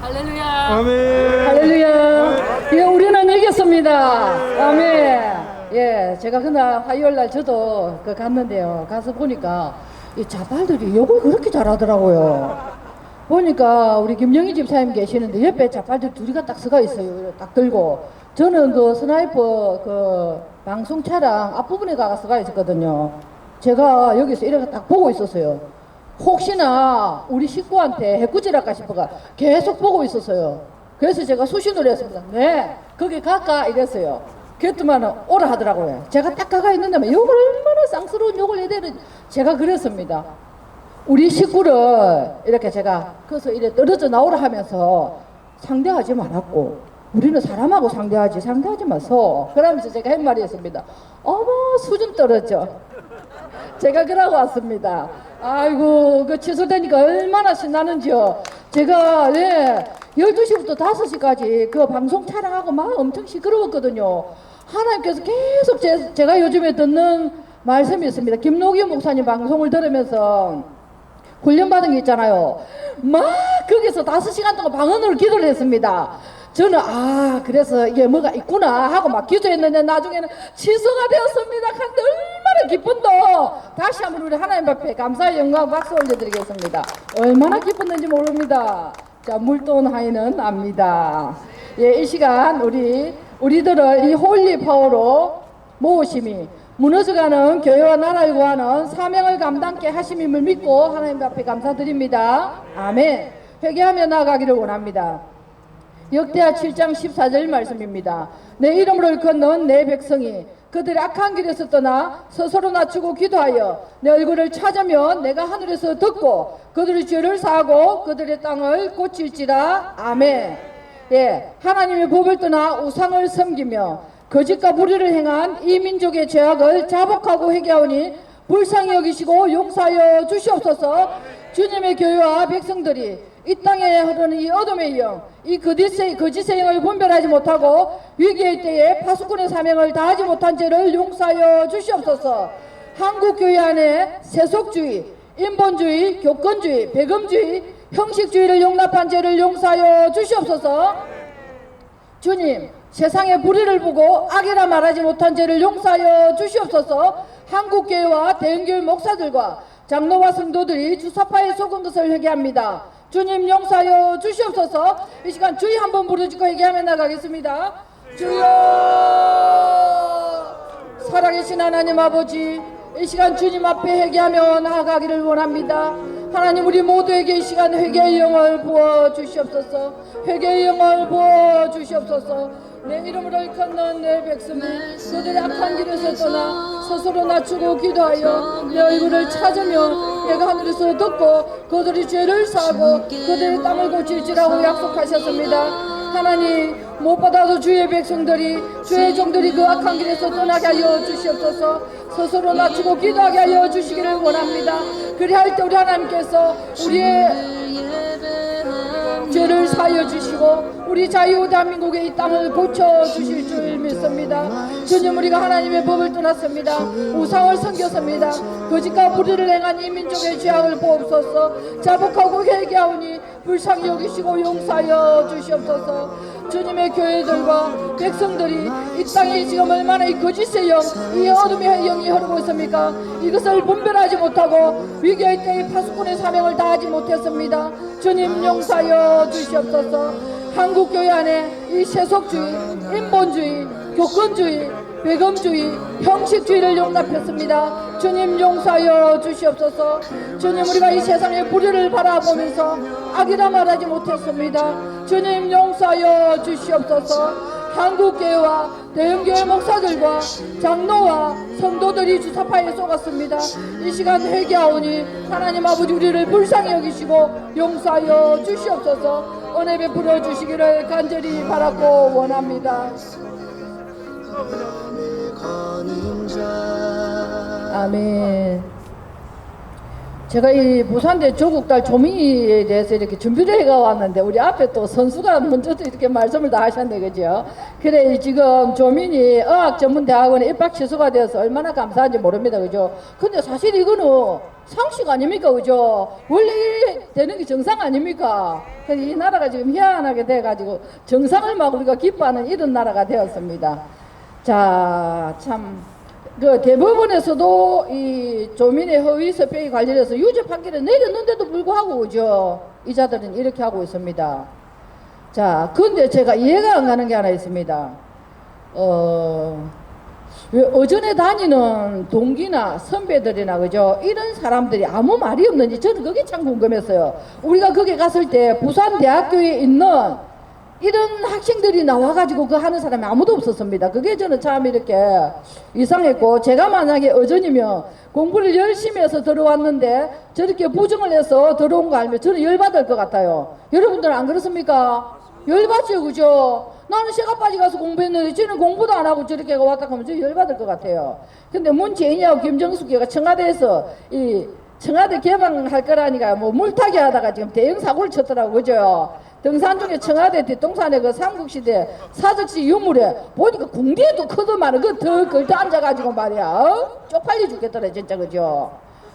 할렐루야. 아멘. 할렐루야. 예, 우리는 이겼습니다. 아멘. 예, 제가 그날 화요일 날 저도 그 갔는데요. 가서 보니까 이 자발들이 욕을 그렇게 잘하더라고요. 보니까 우리 김영희 집사님 계시는데 옆에 자발들 둘이가 딱 서가 있어요. 딱 들고. 저는 그 스나이퍼 그 방송 차량 앞부분에 가서 서가 있었거든요. 제가 여기서 이렇게 딱 보고 있었어요. 혹시나 우리 식구한테 해꾸질할까 싶어가 계속 보고 있었어요. 그래서 제가 수신을 했습니다. 네, 거기 갈까 이랬어요. 그랬더만 오라 하더라고요. 제가 딱 가가 있는데 막 욕을 얼마나 쌍스러운 욕을 해야 되는 제가 그랬습니다. 우리 식구를 이렇게 제가 그래서 이래 떨어져 나오라 하면서 상대하지 말았고 우리는 사람하고 상대하지 상대하지 마소. 그러면서 제가 한 말이 었습니다. 어머 수준 떨어져. 제가 그러고 왔습니다. 아이고, 그 취소되니까 얼마나 신나는지요. 제가, 예, 12시부터 5시까지 그 방송 촬영하고 막 엄청 시끄러웠거든요. 하나님께서 계속 제, 제가 요즘에 듣는 말씀이 있습니다. 김노기 목사님 방송을 들으면서 훈련받은 게 있잖아요. 막 거기서 다섯 시간 동안 방언으로 기도를 했습니다. 저는 아 그래서 이게 뭐가 있구나 하고 막 기도했는데 나중에는 취소가 되었습니다. 근데 얼마나 기쁜도 다시 한번 우리 하나님 앞에 감사의 영광 박수 올려드리겠습니다. 얼마나 기뻤는지 모릅니다. 자 물돈 하이는 압니다. 예, 이 시간 우리 우리들을 이 홀리 파워로 모으심이 무너져가는 교회와 나라를 구하는 사명을 감당케 하심임을 믿고 하나님 앞에 감사드립니다. 아멘. 회개하며 나아가기를 원합니다. 역대하 7장 14절 말씀입니다. 내 이름을 걷는 내 백성이 그들의 악한 길에서 떠나 스스로 낮추고 기도하여 내 얼굴을 찾으면 내가 하늘에서 듣고 그들의 죄를 사하고 그들의 땅을 고칠지라 아멘. 예, 하나님의 법을 떠나 우상을 섬기며 거짓과 불의를 행한 이 민족의 죄악을 자복하고 회개하오니 불쌍히 여기시고 용서하여 주시옵소서 주님의 교회와 백성들이 이 땅에 흐르는 이 어둠의 영, 이 거짓의, 거짓의 영을 분별하지 못하고 위기의 때에 파수꾼의 사명을 다하지 못한 죄를 용서하여 주시옵소서. 한국교회 안에 세속주의, 인본주의, 교권주의, 배금주의, 형식주의를 용납한 죄를 용서하여 주시옵소서. 주님 세상의 불의를 보고 악이라 말하지 못한 죄를 용서하여 주시옵소서. 한국교회와 대형교회 목사들과 장로와 성도들이 주사파에 속은 것을 회개합니다 주님 용서하여 주시옵소서. 이 시간 주의 한번 부르짖고 회개하며 나가겠습니다. 주여! 살아계신 하나님 아버지 이 시간 주님 앞에 회개하며 나아가기를 원합니다. 하나님 우리 모두에게 이 시간 회개의 영을 부어 주시옵소서. 회개의 영을 부어 주시옵소서 내 이름을 일컫는 내 백성이 그들의 악한 길에서 떠나 스스로 낮추고 기도하여 내 얼굴을 찾으며 내가 하늘에서 듣고 그들의 죄를 사고 그들의 땅을 고칠지라고 약속하셨습니다. 하나님 못 받아도 주의 백성들이 주의 종들이 그 악한 길에서 떠나게 하여 주시옵소서. 스스로 낮추고 기도하게 하여 주시기를 원합니다. 그리할 때 우리 하나님께서 우리의 죄를 사여 주시고 우리 자유 대한민국의 이 땅을 고쳐 주실 줄 믿습니다. 주님 우리가 하나님의 법을 떠났습니다. 우상을 섬겼습니다. 거짓과 불의를 행한 이 민족의 죄악을 보옵소서. 자복하고 회개하오니 불쌍히 여기시고 용서하여 주시옵소서. 주님의 교회들과 백성들이 이 땅에 지금 얼마나 이 거짓의 영, 이 어둠의 영이 흐르고 있습니까? 이것을 분별하지 못하고 위기의 때에 파수꾼의 사명을 다하지 못했습니다. 주님 용서하여 주시옵소서. 한국 교회 안에 이 세속주의, 인본주의, 교권주의, 배금주의, 형식주의를 용납했습니다. 주님 용서하여 주시옵소서. 주님 우리가 이 세상의 불의를 바라보면서 악이라 말하지 못했습니다. 주님 용서하여 주시옵소서. 한국교회와 대형교회 목사들과 장로와 성도들이 주사파에 쏘갔습니다. 이 시간 회개하오니 하나님 아버지 우리를 불쌍히 여기시고 용서하여 주시옵소서 은혜 베풀어 주시기를 간절히 바라고 원합니다. 아멘. 제가 이 부산대 조국달 조민이에 대해서 이렇게 준비를 해가 왔는데 우리 앞에 또 선수가 먼저 또 이렇게 말씀을 다 하셨네 그죠? 그래 지금 조민이 어학전문대학원에 입학 취소가 되어서 얼마나 감사한지 모릅니다 그죠? 근데 사실 이거는 상식 아닙니까 그죠? 원래 되는 게 정상 아닙니까? 근데 이 나라가 지금 희한하게 돼가지고 정상을 막 우리가 기뻐하는 이런 나라가 되었습니다. 자, 참. 그 대법원에서도 이 조민의 허위 서병에 관련해서 유죄 판결을 내렸는데도 불구하고 그죠? 이자들은 이렇게 하고 있습니다. 자, 근데 제가 이해가 안 가는 게 하나 있습니다. 어, 왜 어전에 다니는 동기나 선배들이나 그죠? 이런 사람들이 아무 말이 없는지 저는 그게 참 궁금했어요. 우리가 거기 갔을 때 부산 대학교에 있는 이런 학생들이 나와가지고 그 하는 사람이 아무도 없었습니다. 그게 저는 참 이렇게 이상했고 제가 만약에 어전이면 공부를 열심히 해서 들어왔는데 저렇게 부정을 해서 들어온 거 알면 저는 열받을 것 같아요. 여러분들은 안 그렇습니까? 열받죠, 그죠? 나는 시가까지 가서 공부했는데 쟤는 공부도 안 하고 저렇게 왔다 가면 저 열받을 것 같아요. 근데 문재인이하고 김정숙이가 청와대에서 이 청와대 개방할 거라니까 뭐 물타기 하다가 지금 대형 사고를 쳤더라고 그죠? 등산 중에 청와대 뒷동산에 그 삼국시대 사적시 유물에 보니까 궁디에도 크더만 그더 걸터 앉아가지고 말이야 어? 쪽팔려 죽겠더라 진짜 그죠?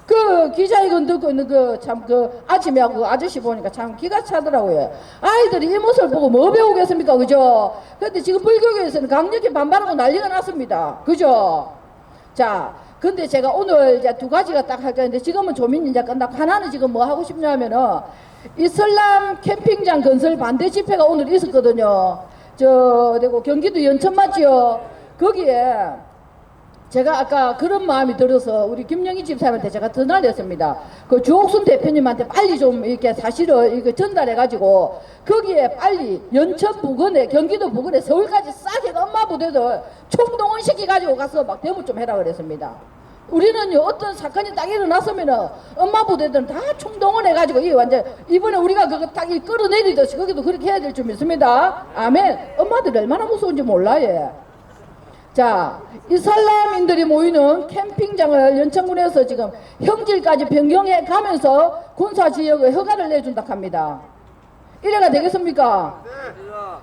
그 기자회견 듣고 있는 그참그 아침에 그 아저씨 보니까 참 기가 차더라고요. 아이들이 이 모습을 보고 뭐 배우겠습니까, 그죠? 근데 지금 불교계에서는 강력히 반발하고 난리가 났습니다, 그죠? 자, 근데 제가 오늘 이제 두 가지가 딱 할 건데 지금은 조민 이제 끝났고 하나는 지금 뭐 하고 싶냐면은 이슬람 캠핑장 건설 반대 집회가 오늘 있었거든요. 저 그리고 경기도 연천 맞지요? 거기에 제가 아까 그런 마음이 들어서 우리 김영희 집사님한테 제가 전화를 그 주옥순 대표님한테 빨리 좀 이렇게 사실을 이거 전달해 가지고 거기에 빨리 연천 부근에 경기도 부근에 서울까지 싸게 엄마 부대들 총동원 시켜 가지고 가서 막 데모 좀 해라 그랬습니다. 우리는요 어떤 사건이 딱 일어났으면은 엄마 부대들은 다 총동원해 가지고 이 완전 이번에 우리가 그거 딱 이 끌어내리듯이 거기도 그렇게 해야 될 줄 믿습니다. 아멘. 엄마들이 얼마나 무서운지 몰라요. 자, 이슬람인들이 모이는 캠핑장을 연천군에서 지금 형질까지 변경해 가면서 군사지역에 허가를 내준다 합니다. 이래가 되겠습니까?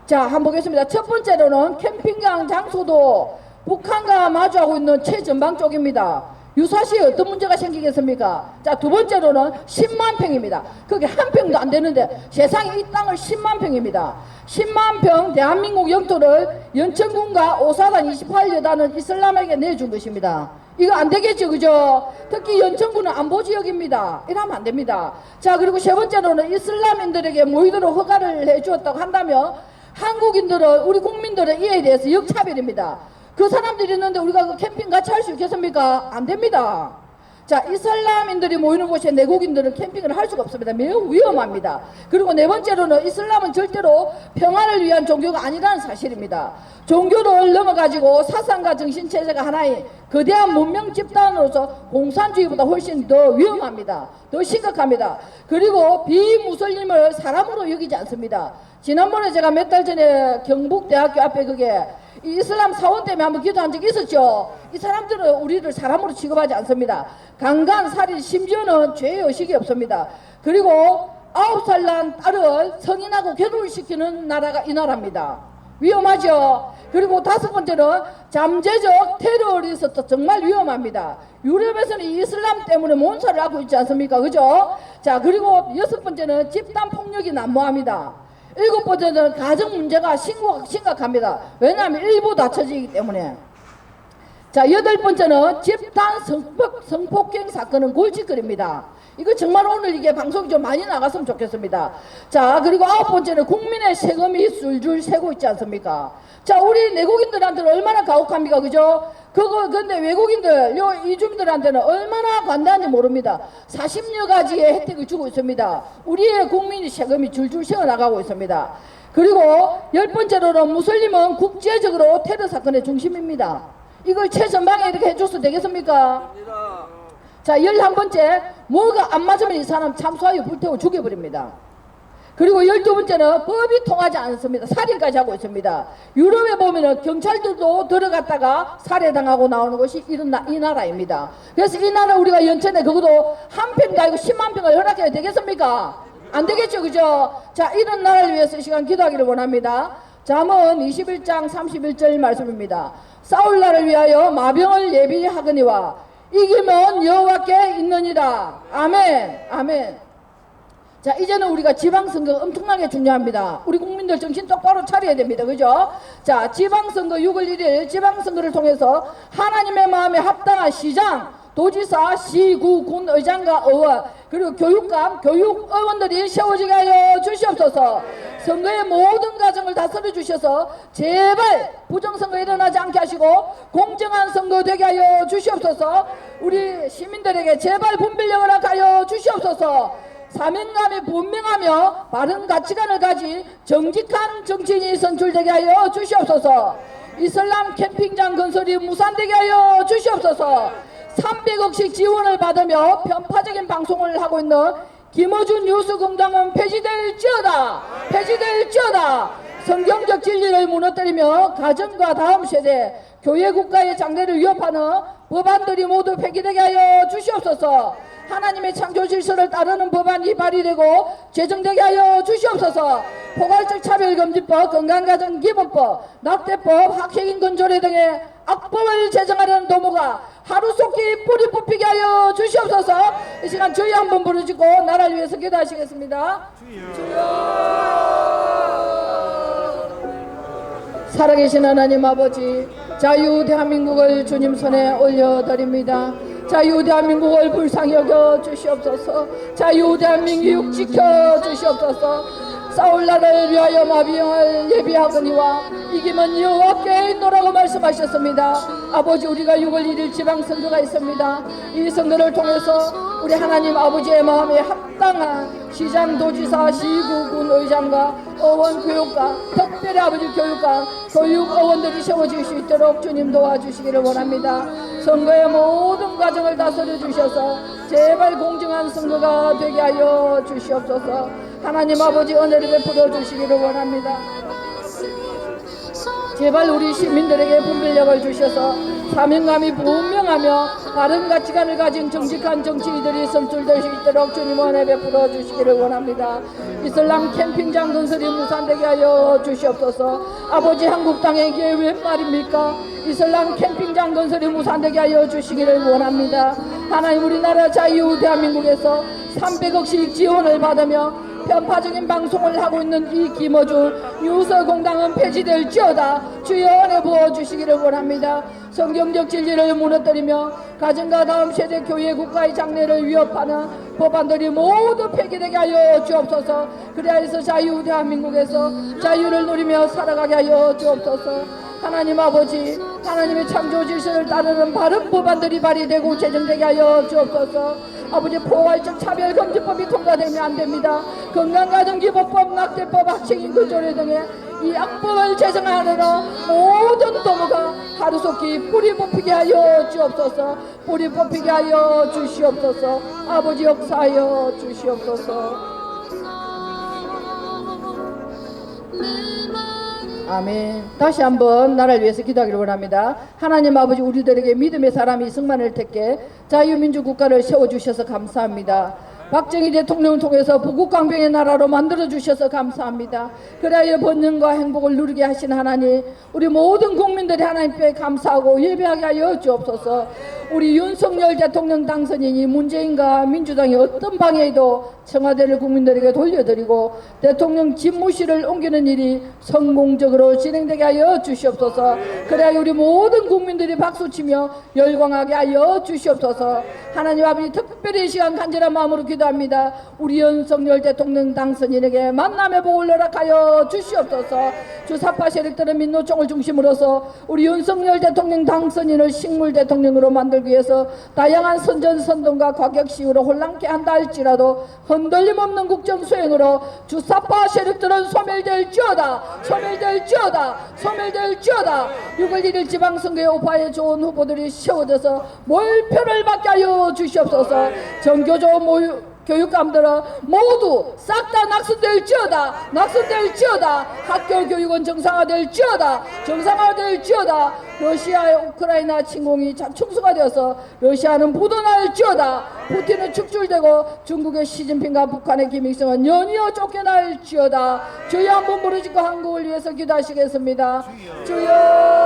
자, 한번 보겠습니다. 첫 번째로는 캠핑장 장소도 북한과 마주하고 있는 최전방 쪽입니다. 유사시에 어떤 문제가 생기겠습니까? 자, 두 번째로는 10만 평입니다. 그게 한 평도 안 되는데 세상에 이 땅을 10만 평입니다. 10만 평 대한민국 영토를 연천군과 오사단 28여단은 이슬람에게 내준 것입니다. 이거 안 되겠죠, 그죠? 특히 연천군은 안보 지역입니다. 이러면 안 됩니다. 자, 그리고 세 번째로는 이슬람인들에게 모이도록 허가를 해주었다고 한다면 한국인들은 우리 국민들은 이에 대해서 역차별입니다. 그 사람들이 있는데 우리가 그 캠핑 같이 할 수 있겠습니까? 안 됩니다. 자, 이슬람인들이 모이는 곳에 내국인들은 캠핑을 할 수가 없습니다. 매우 위험합니다. 그리고 네 번째로는 이슬람은 절대로 평화를 위한 종교가 아니라는 사실입니다. 종교를 넘어가지고 사상과 정신체제가 하나의 거대한 문명 집단으로서 공산주의보다 훨씬 더 위험합니다. 더 심각합니다. 그리고 비무슬림을 사람으로 여기지 않습니다. 지난번에 제가 몇 달 전에 경북대학교 앞에 그게 이 이슬람 사원 때문에 한번 기도한 적이 있었죠. 이 사람들은 우리를 사람으로 취급하지 않습니다. 강간, 살인, 심지어는 죄의 의식이 없습니다. 그리고 아홉 살 난 딸을 성인하고 결혼을 시키는 나라가 이 나라입니다. 위험하죠. 그리고 다섯 번째는 잠재적 테러리스트 정말 위험합니다. 유럽에서는 이 이슬람 때문에 몬사를 하고 있지 않습니까? 그죠? 자, 그리고 여섯 번째는 집단 폭력이 난무합니다. 일곱 번째는 가정 문제가 심각, 심각합니다. 왜냐하면 일부 다쳐지기 때문에. 자, 여덟 번째는 집단 성폭, 성폭행 사건은 골칫거리입니다. 이거 정말 오늘 이게 방송이 좀 많이 나갔으면 좋겠습니다. 자, 그리고 아홉 번째는 국민의 세금이 술줄 새고 있지 않습니까? 자, 우리 내국인들한테는 얼마나 가혹합니까? 그죠? 그거, 근데 외국인들, 요, 이주민들한테는 얼마나 관대한지 모릅니다. 40여 가지의 혜택을 주고 있습니다. 우리의 국민의 세금이 줄줄 새어 나가고 있습니다. 그리고 열 번째로는 무슬림은 국제적으로 테러 사건의 중심입니다. 이걸 최전방에 이렇게 해줘서 되겠습니까? 자, 열한 번째, 뭐가 안 맞으면 이 사람 참수하여 불태워 죽여버립니다. 그리고 열두 번째는 법이 통하지 않습니다. 살인까지 하고 있습니다. 유럽에 보면은 경찰들도 들어갔다가 살해당하고 나오는 것이 이런 나, 이 나라입니다. 그래서 이 나라 우리가 연천에 그것도 한 평도 아니고 10만 평을 허락해야 되겠습니까? 안 되겠죠, 그죠? 자, 이런 나라를 위해서 이 시간 기도하기를 원합니다. 잠언 21장 31절 말씀입니다. 싸울 날을 위하여 마병을 예비하거니와 이기면 여호와께 있느니라. 아멘. 아멘. 자, 이제는 우리가 지방선거가 엄청나게 중요합니다. 우리 국민들 정신 똑바로 차려야 됩니다. 그죠? 자, 지방선거 6월 1일 지방선거를 통해서 하나님의 마음에 합당한 시장, 도지사, 시구, 군 의장과 의원, 그리고 교육감, 교육의원들이 세워지게 하여 주시옵소서. 선거의 모든 과정을 다스려 주셔서 제발 부정선거 일어나지 않게 하시고 공정한 선거 되게 하여 주시옵소서. 우리 시민들에게 제발 분별력을 하여 주시옵소서. 사명감이 분명하며 바른 가치관을 가진 정직한 정치인이 선출되게 하여 주시옵소서. 이슬람 캠핑장 건설이 무산되게 하여 주시옵소서. 300억씩 지원을 받으며 편파적인 방송을 하고 있는 김어준 뉴스 공장은 폐지될지어다. 폐지될지어다. 성경적 진리를 무너뜨리며 가정과 다음 세대 교회 국가의 장래를 위협하는 법안들이 모두 폐기되게 하여 주시옵소서. 하나님의 창조 질서를 따르는 법안이 발의되고 제정되게 하여 주시옵소서. 포괄적 차별금지법, 건강가정기본법, 낙태법, 학생인권 조례 등의 악법을 제정하려는 도모가 하루속히 뿌리 뽑히게 하여 주시옵소서. 이 시간 저희 한번 부르시고 나라를 위해서 기도하시겠습니다. 살아계신 하나님 아버지 자유 대한민국을 주님 손에 올려드립니다 자유 대한민국을 불쌍히 여겨 주시옵소서 자유 대한민국 지켜 주시옵소서 싸울 나라를 위하여 마비영을 예비하거니와 이기면 여호와께 있노라고 말씀하셨습니다 아버지 우리가 6월 1일 지방선거가 있습니다 이 선거를 통해서 우리 하나님 아버지의 마음에 합당한 시장 도지사 시구군 의장과 어원 교육과 특별히 아버지 교육과 교육 어원들이 세워질 수 있도록 주님 도와주시기를 원합니다. 선거의 모든 과정을 다스려 주셔서 제발 공정한 선거가 되게 하여 주시옵소서. 하나님 아버지 은혜를 베풀어 주시기를 원합니다. 제발 우리 시민들에게 분별력을 주셔서 사명감이 분명하며 바른 가치관을 가진 정직한 정치인들이 선출될 수 있도록 주님 은혜 베풀어 주시기를 원합니다. 이슬람 캠핑장 건설이 무산되게 하여 주시옵소서. 아버지 한국 땅에게 웬 말입니까? 이슬람 캠핑장 건설이 무산되게 하여 주시기를 원합니다. 하나님 우리나라 자유 대한민국에서 300억씩 지원을 받으며 편파 적인 방송을 하고 있는 이 김어준 뉴스 공당은 폐지될지어다. 주여 은혜 부어주시기를 원합니다. 성경적 진리를 무너뜨리며 가정과 다음 세대 교회 국가의 장래를 위협하는 법안들이 모두 폐기되게 하여 주옵소서. 그리하여서 자유 대한민국에서 자유를 누리며 살아가게 하여 주옵소서 하나님 아버지 하나님의 창조 질서를 따르는 바른 법안들이 발의되고 제정되게 하여 주옵소서. 아버지 포괄적 차별금지법이 통과되면 안 됩니다. 건강가정기본법 낙태법 학생인권 조례 등의 이 악법을 제정하느라 모든 도모가 하루속히 뿌리 뽑히게 하여 주옵소서. 뿌리 뽑히게 하여 주시옵소서. 아버지 역사하여 주시옵소서 아멘. 다시 한번 나라를 위해서 기도하기를 원합니다. 하나님 아버지 우리들에게 믿음의 사람이 승만을 택해 자유민주 국가를 세워 주셔서 감사합니다. 박정희 대통령을 통해서 부국강병의 나라로 만들어 주셔서 감사합니다. 그래야 번영과 행복을 누리게 하신 하나님, 우리 모든 국민들이 하나님께 감사하고 예배하게 하여 주옵소서. 우리 윤석열 대통령 당선인이 문재인과 민주당이 어떤 방해에도 청와대를 국민들에게 돌려드리고 대통령 집무실을 옮기는 일이 성공적으로 진행되게 하여 주시옵소서. 그래야 우리 모든 국민들이 박수치며 열광하게 하여 주시옵소서. 하나님 아버지 특별히 이 시간 간절한 마음으로 기도 합니다. 우리 윤석열 대통령 당선인에게 만남의 복을 허락하여 주시옵소서. 주사파 세력들은 민노총을 중심으로서 우리 윤석열 대통령 당선인을 식물 대통령으로 만들기 위해서 다양한 선전 선동과 과격 시위로 혼란케 한다 할지라도 흔들림 없는 국정 수행으로 주사파 세력들은 소멸될지어다 소멸될지어다 소멸될지어다 6월 1일 지방선거에 오파에 좋은 후보들이 세워져서 몰표를 받게 하여 주시옵소서 정교조 모유 교육감들은 모두 싹 다 낙선될지어다 낙선될지어다. 학교 교육은 정상화될지어다 정상화될지어다. 러시아의 우크라이나 침공이 자충수가 되어서 러시아는 부도날지어다. 푸틴은 축출되고 중국의 시진핑과 북한의 김일성은 연이어 쫓겨날지어다. 저희 한번 부르짖고 한국을 위해서 기도하시겠습니다. 주여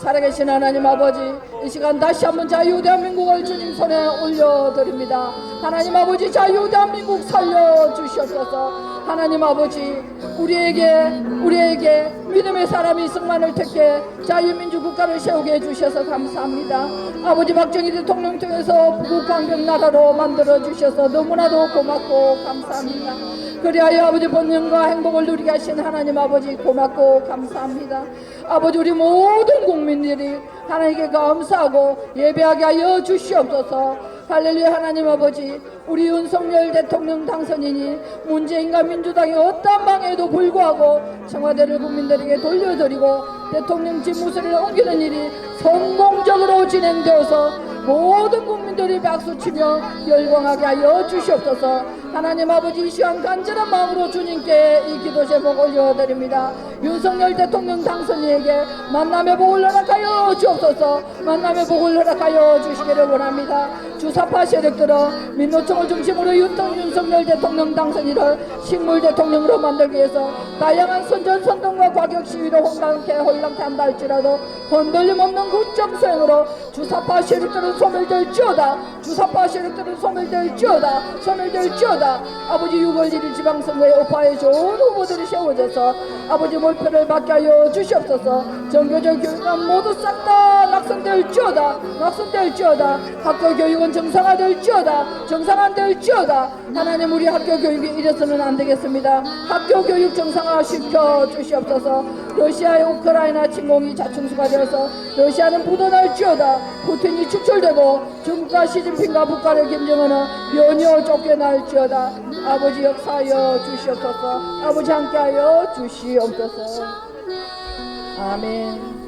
살아계신 하나님 아버지 이 시간 다시 한번 자유 대한민국을 주님 손에 올려드립니다. 하나님 아버지 자유 대한민국 살려주시옵소서. 하나님 아버지 우리에게 우리에게 믿음의 사람이 승만을 택해 자유민주 국가를 세우게 해주셔서 감사합니다. 아버지 박정희 대통령 통해서 북한경 나라로 만들어 주셔서 너무나도 고맙고 감사합니다 그리하여 아버지 번영과 행복을 누리게 하신 하나님 아버지 고맙고 감사합니다. 아버지 우리 모든 국민들이 하나님께 감사하고 예배하게 하여 주시옵소서. 할렐루야 하나님 아버지 우리 윤석열 대통령 당선인이 문재인과 민주당의 어떤 방해에도 불구하고 청와대를 국민들에게 돌려드리고 대통령 집무실을 옮기는 일이 성공적으로 진행되어서 모든 국민들이 박수치며 열광하게 하여 주시옵소서 하나님 아버지 이 시간 간절한 마음으로 주님께 이 기도 제목 올려드립니다. 윤석열 대통령 당선인에게 만남의 복을 허락하여 주옵소서. 만남의 복을 허락하여 주시기를 원합니다 주사파 세력들은 민노총을 중심으로 윤통 윤석열 대통령 당선인을 식물 대통령으로 만들기 위해서 다양한 선전 선동과 과격 시위로 혼란케 혼란케 한다 할지라도 흔들림 없는 국정 수행으로 주사파 세력들은 소멸될지어다. 주사파 세력들은 소멸될지어다. 소멸될지어다. 아버지 6월 1일 지방선거에 우파의 좋은 후보들이 세워져서 아버지 몰표를 받게 하여 주시옵소서. 정교적 교육은 모두 싹 다 낙선될지어다. 낙선될지어다. 학교 교육은 정상화될지어다 정상화될지어다. 하나님 우리 학교 교육이 이래서는 안 되겠습니다. 학교 교육 정상화 시켜 주시옵소서. 러시아의 우크라이나 침공이 자충수가 되어서 러시아는 부도날지어다. 푸틴이 축출되고 중국과 시진핑과 북한의 김정은은 연이어 쫓겨날지어다. 아버지 역사하여 주시옵소서. 아버지 함께하여 주시옵소서. 아멘